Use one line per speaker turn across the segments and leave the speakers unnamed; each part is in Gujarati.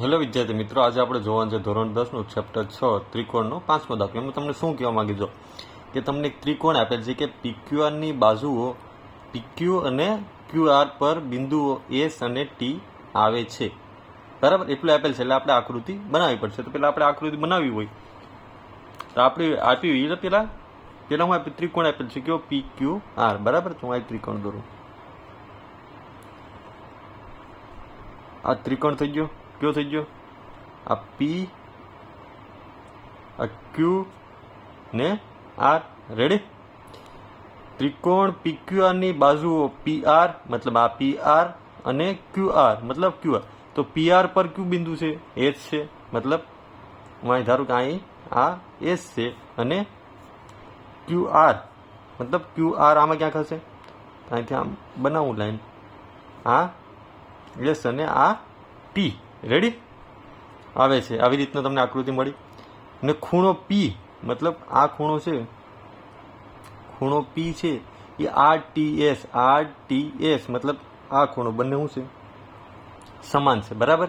હેલો વિદ્યાર્થી મિત્રો, આજે આપણે જોવાનું છે ધોરણ દસનું ચેપ્ટર છ, ત્રિકોણનો પાંચમો દાખલો. એમાં તમને શું કહેવા માગી છો? કે તમને એક ત્રિકોણ આપેલ છે કે પીક્યુઆરની બાજુઓ, પીક્યુ અને ક્યુઆર પર બિંદુઓ એસ અને ટી આવે છે. બરાબર? એટલું આપેલ છે. એટલે આપણે આકૃતિ બનાવવી પડશે. તો પહેલાં આપણે આકૃતિ બનાવવી હોય. તો આપણે આપી હોય પહેલાં પહેલાં હું આપી ત્રિકોણ આપેલ છે. કયો પી ક્યુ આર બરાબર? તો હું આ ત્રિકોણ દોરું. આ ત્રિકોણ થઈ ગયો. કયો થઈ ગયો આ પી આ ક્યુ ને આર રેડી ત્રિકોણ પી ક્યુઆરની બાજુઓ આર મતલબ આ પી આર અને QR મતલબ QR તો PR પર ક્યુ બિંદુ છે? એચ છે. મતલબ હું અહીં ધારું કે અહીં આ એચ છે અને QR મતલબ QR આમાં ક્યાંક હશે અહીંથી આમ બનાવું લાઈન આ એસ અને આ T. રેડી આવે છે. આવી રીતના તમને આકૃતિ મળી. અને ખૂણો પી મતલબ આ ખૂણો છે, ખૂણો પી છે, એ R T S R T S મતલબ આ ખૂણો. બંને શું છે? સમાન છે. બરાબર?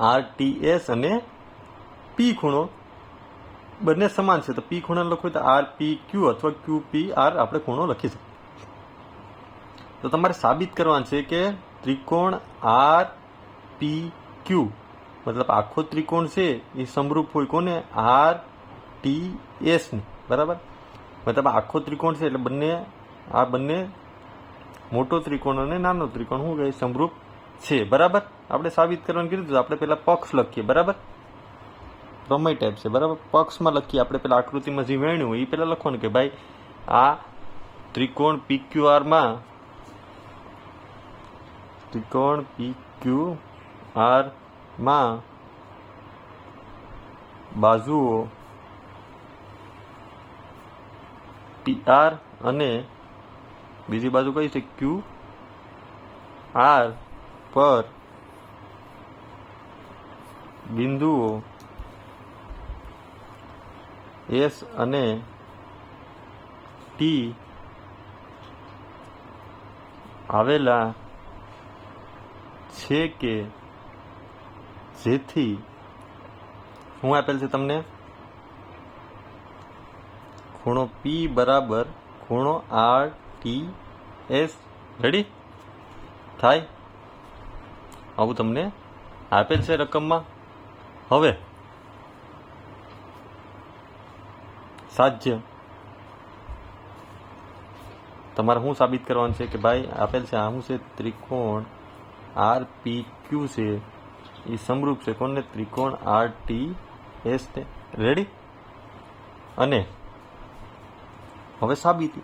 આર ટી એસ અને પી ખૂણો બંને સમાન છે. તો પી ખૂણા લખો તો આર પી ક્યુ અથવા ક્યુ પી આર આપણે ખૂણો લખી શકીએ. તો તમારે સાબિત કરવાનું છે કે ત્રિકોણ આર પી ક્યુ મતલબ આખો ત્રિકોણ છે એ સમરૂપ હોય કોને? આર ટી એસને બરાબર? મતલબ આખો ત્રિકોણ છે એટલે બંને, આ બંને મોટો ત્રિકોણ અને નાનો ત્રિકોણ, શું કહે? સમરૂપ છે. બરાબર? આપણે સાબિત કરવાનું કીધું આપણે પહેલાં પક્ષ લખીએ. બરાબર? પ્રમેય ટાઈપ છે. બરાબર? પક્ષમાં લખીએ. આપણે પેલા આકૃતિમાં જે વેણ્યું હોય એ પેલા લખવાનું કે ભાઈ, આ ત્રિકોણ પી ક્યુ આરમાં ત્રિકોણ PQR માં બાજુઓ પી આર અને બીજી બાજુ કઈ છે? ક્યુ આર પર બિંદુઓ એસ અને ટી આવેલા છે કે જેથી શું આપેલ છે તમને? ખૂણો પી બરાબર ખૂણો આર ટી એસ રેડી થાય? આવું તમને આપેલ છે રકમમાં? હવે સાધ્ય તમારે શું સાબિત કરવાનું છે કે ભાઈ આપેલ છે આ શું છે? ત્રિકોણ આર પી ક્યુ છે. એ સમરૂપ છે. કોને ત્રિકોણ આર ટી એસ ને. રેડી અને હવે સાબિતી.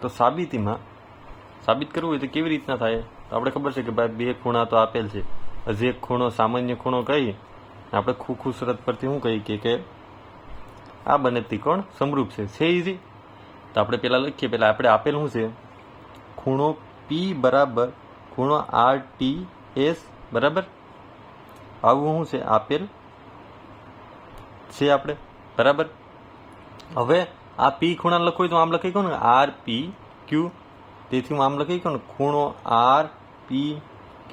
તો સાબિતીમાં સાબિત કરવું હોય તો કેવી રીતના થાય? તો આપણે ખબર છે કે ભાઈ બે ખૂણા તો આપેલ છે. હજી એક ખૂણો સામાન્ય ખૂણો કહી આપણે ખુખુ શરત પરથી શું કહીએ કે આ બંને ત્રિકોણ સમરૂપ છે. છે ઇઝી તો આપણે પહેલાં લખીએ. પહેલાં આપણે આપેલ શું છે? ખૂણો પી બરાબર ખૂણો આર ટી એસ બરાબર? આવું શું છે આપેલ? છે આપણે બરાબર? હવે આ પી ખૂણા લખવું તો આમ લખી કહું ને? આર પી ક્યુ તેથી હું આમ લખી કહું ને? ખૂણો આર પી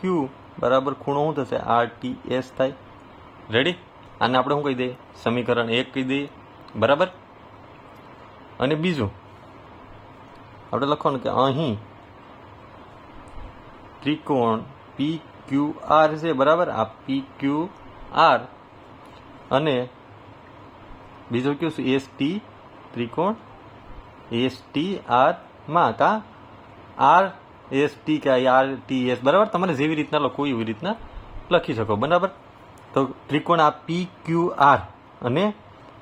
ક્યુ બરાબર ખૂણો શું થશે? આર ટી એસ થાય. રેડી આને આપણે શું કહી દઈએ? સમીકરણ એક કહી દઈએ. બરાબર? અને બીજું? આપણે લખવાનું કે અહીં ત્રિકોણ પી ક્યુ આર છે, બરાબર? આ પી ક્યુ આર અને બીજો કયું છે? એસ ટી ત્રિકોણ? એસ ટી આરમાં કા? આર એસ ટી કે આર ટી એસ બરાબર? તમારે જેવી રીતના લખવું એવી રીતના લખી શકો, બરાબર? તો ત્રિકોણ આ પી ક્યુ આર અને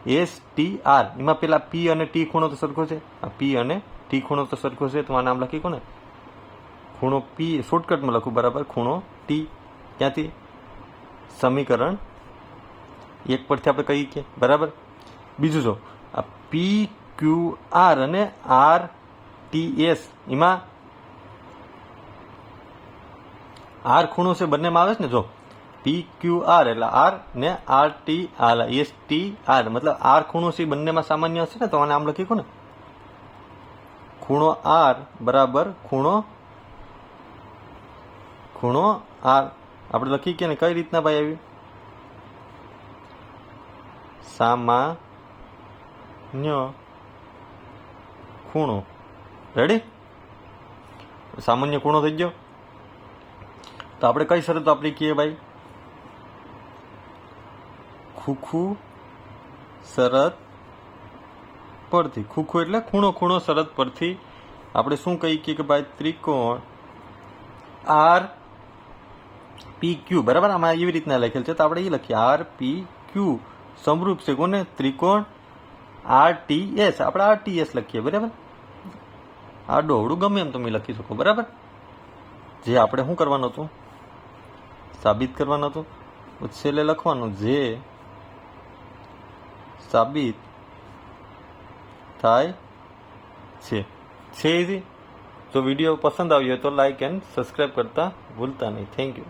એસ ટી આર એમાં પેલા પી અને ટી ખૂણો તો સરખો છે. આ પી અને ટી ખૂણો તો સરખો છે, તો આ નામ લખી કોને? ખૂણો પી શોર્ટકટમાં લખું બરાબર, ખૂણો ટી ક્યાંથી સમીકરણ એક પરથી આપણે કહીએ કે, બરાબર? બીજું જો, આ પી ક્યુ આર અને આર ટી એસ એમાં આર ખૂણો છે, બંનેમાં આવે છે ને જો? પી ક્યુ આર એટલે આર ને R T R S T R મતલબ આર ખૂણો એ બંનેમાં સામાન્ય હશે ને, તો આને આમ લખી ને? ખૂણો આર બરાબર ખૂણો ખૂણો આર આપણે લખી કે ને કઈ રીતના ભાઈ આવી? સામાન્ય ખૂણો. રેડી સામાન્ય ખૂણો થઈ ગયો? તો આપણે કઈ શરત આપણી કહીએ ભાઈ? ખૂખું શરત પરથી. ખૂખું એટલે ખૂણો ખૂણો શરત પરથી આપણે શું કહી કે ભાઈ? ત્રિકોણ. આર પી ક્યુ બરાબર? આમાં એવી રીતના લખેલ છે તો આપણે એ લખીએ. આર પી ક્યુ સમરૂપ છે કોને ત્રિકોણ આર ટી એસ આપણે આર ટી એસ લખીએ. બરાબર? આ અવડું ગમે એમ તમે લખી શકો. બરાબર? જે આપણે શું કરવાનું હતું? સાબિત કરવાનું હતું? ઉછેલે લખવાનું. જે સાબિત થાય છે. છે જો વીડિયો પસંદ આવ્યો તો લાઈક એન્ડ સબસ્ક્રાઈબ કરતા ભૂલતા નહીં. Thank you